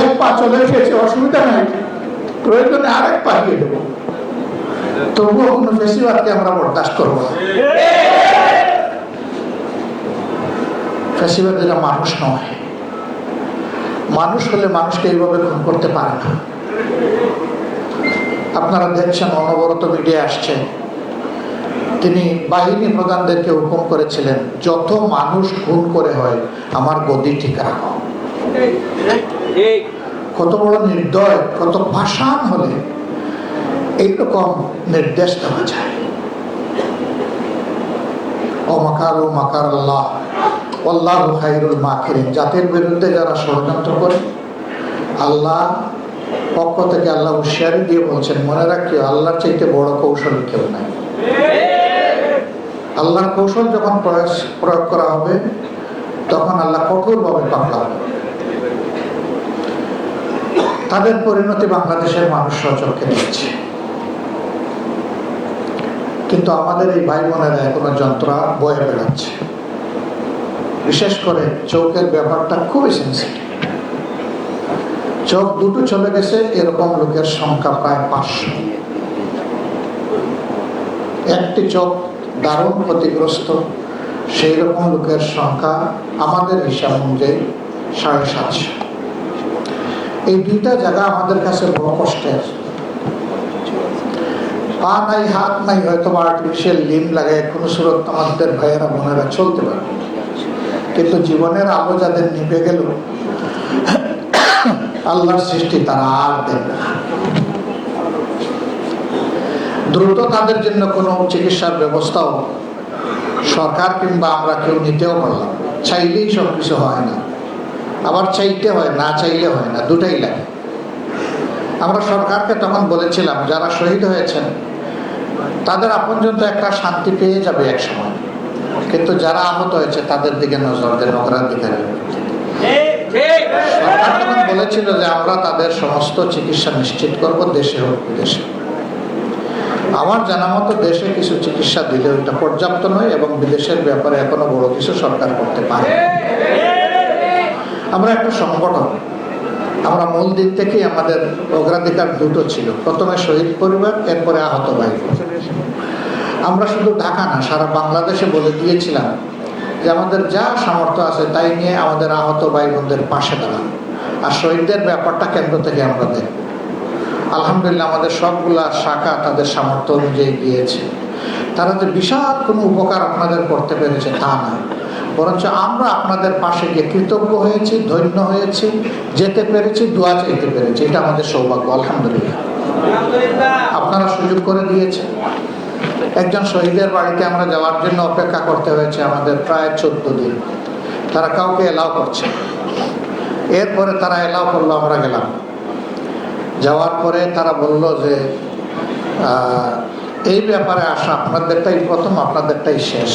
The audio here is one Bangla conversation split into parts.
এক পা চলে এসেছে, অসুবিধা নাই। প্রয়োজনে পা দিয়ে দেবো। তবুও কোনো ফেসিবাদকে আমরা বরদাস্ত করব ফেসিবাদ মানুষ নয়। মানুষ হলে মানুষকে এইভাবে খুন করতে পারে না। আপনারা দেখছেন, অনবরত মিডিয়া আসছে তিনি বাহিনী প্রধানদেরকে হুকুম করেছিলেন, যত মানুষ খুন করে হয়, আমার গদি ঠিক রাখো কত বড় নির্দয়, কত পাষাণ হলে এইরকম নির্দেশ দেওয়া যায়। অমাকার ও মাকার আল্লাহ আল্লাহ মাখিরিন জাতির বিরুদ্ধে যারা ষড়যন্ত্র করে, আল্লাহ পক্ষ থেকে আল্লাহ হুশিয়ারি দিয়ে বলছেন, মনে রাখিও, আল্লাহর চাইতে বড় কৌশল কেউ নাই। আল্লাহর কৌশল যখন প্রয়োগ করা হবে, তখন আল্লাহ কঠোরভাবে হবে তাদের পরিণতি বাংলাদেশের মানুষ সচরকে দিচ্ছে। কিন্তু আমাদের এই ভাই বোনেরা এখনও যন্ত্রা বয়ে বেড়াচ্ছে। বিশেষ করে চৌকের ব্যাপারটা খুবই সেন্সিটিভ চোখ দুটো চলে গেছে, এরকম লোকের সংখ্যা প্রায় পাঁচশো। একটি চোখ দারুণ ক্ষতিগ্রস্ত সেই রকম লোকের সংখ্যা আমাদের হিসাব অনুযায়ী সাড়ে সাতশো। এই দুইটা জায়গা আমাদের কাছে বড় কষ্টের। পা নাই, হাত নাই, হয়তো বা আর্টিফিশিয়াল লিম লাগায় কোনো সুরত আমাদের ভাইয়েরা, বোনেরা চলতে পারে। কিন্তু জীবনের আলো যাদের নিভে গেল, আল্লাহর সৃষ্টি তারা আর দেবে না। দ্রুত তাদের জন্য কোনো চিকিৎসার ব্যবস্থাও সরকার কিংবা আমরা কেউ নিতেও পারলাম চাইলেই সব কিছু হয় না। আবার চাইতে হয়, না চাইলে হয় না, দুটাই লাগে। আমরা সরকারকে তখন বলেছিলাম, যারা শহীদ হয়েছেন, তাদের আপনজন তো একটা শান্তি পেয়ে যাবে এক সময় কিন্তু যারা আহত হয়েছে, তাদের দিকে নজর দেন অগ্রাধিকারের সরকার তখন বলেছিল যে, আমরা তাদের সমস্ত চিকিৎসা নিশ্চিত করব, দেশে হোক বিদেশে। আমার জানা মতো দেশে কিছু চিকিৎসা দিলে ওইটা পর্যাপ্ত নয় এবং বিদেশের ব্যাপারে এখনও বড় কিছু সরকার করতে পারে। আমরা একটা সংগঠন। আমরা মূল দিক থেকেই আমাদের অগ্রাধিকার দুটো ছিল। প্রথমে শহীদ পরিবার, এরপরে আহত ভাই। আমরা শুধু ঢাকা না, সারা বাংলাদেশে বলে দিয়েছিলাম যে আমাদের যা সামর্থ্য আছে তাই নিয়ে আমাদের আহত ভাই বোনদের পাশে দাঁড়ান। আর শহীদদের ব্যাপারটা কেন্দ্র থেকে আমরা দেখব। আলহামদুলিল্লাহ আমাদের সবগুলা শাখা তাদের সামর্থ্য অনুযায়ী গিয়েছে। তারা যে বিশাল কোনো উপকার আপনাদের করতে পেরেছে তা না বরঞ্চ আমরা আপনাদের পাশে গিয়ে কৃতজ্ঞ হয়েছি ধন্য হয়েছি যেতে পেরেছি দোয়া চাইতে পেরেছি। এটা আমাদের সৌভাগ্য আলহামদুলিল্লাহ। আপনারা সুযোগ করে দিয়েছেন। একজন শহীদের বাড়িতে আমরা যাওয়ার জন্য অপেক্ষা করতে হয়েছে আমাদের প্রায় চোদ্দ দিন। তারা কাউকে এলাও করছে এরপরে তারা এলাও করল আমরা গেলাম। যাওয়ার পরে তারা বলল যে এই ব্যাপারে আসা আপনাদেরটাই প্রথম আপনাদেরটাই শেষ।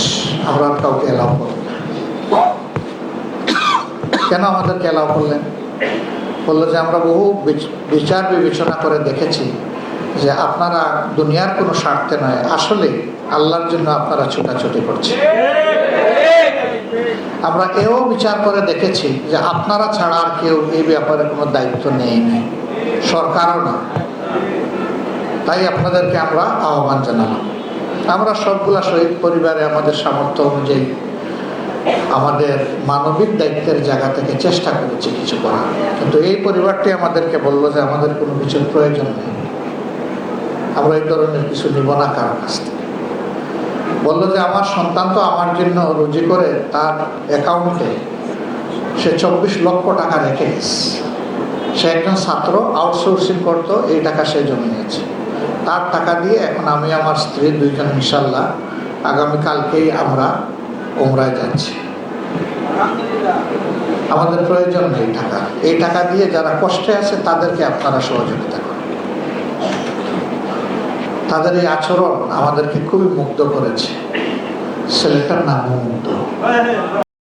আমরা কাউকে এলাও করব কেন আমাদেরকে এলাও করলেন? বলল যে আমরা বহু বিচার বিবেচনা করে দেখেছি যে আপনারা দুনিয়ার কোনো স্বার্থে নয়, আসলে আল্লাহর জন্য আপনারা ছোটাছুটি করছেন। আমরা এও বিচার করে দেখেছি যে আপনারা ছাড়া আর কেউ এই ব্যাপারে কোনো দায়িত্ব নেই নাই, সরকারও না। তাই আপনাদেরকে আমরা আহ্বান জানালাম। আমরা সবগুলা শহীদ পরিবারে আমাদের সামর্থ্য অনুযায়ী আমাদের মানবিক দায়িত্বের জায়গা থেকে চেষ্টা করেছি কিছু করার। কিন্তু এই পরিবারটি আমাদেরকে বলল যে আমাদের কোনো কিছুর প্রয়োজন নেই। আমরা এই ধরনের কিছু নিব না কারও কাছ থেকে। বলল যে আমার সন্তান তো আমার জন্য রুজি করে তার অ্যাকাউন্টে সে চব্বিশ লক্ষ টাকা রেখে সে একজন ছাত্র, আউটসোর্সিং করতো, এই টাকা সে জমে নিয়েছে তার টাকা দিয়ে এখন আমি আমার স্ত্রী দুইজন ইনশাল্লাহ, আগামীকালকেই আমরা ওমরায় যাচ্ছে। আমাদের প্রয়োজন নেই টাকা। এই টাকা দিয়ে যারা কষ্টে আছে, তাদেরকে আপনারা সহযোগিতা করেন। তাদের এই আচরণ আমাদেরকে খুবই মুগ্ধ করেছে। ছেলেটার নাম মুগ্ধ।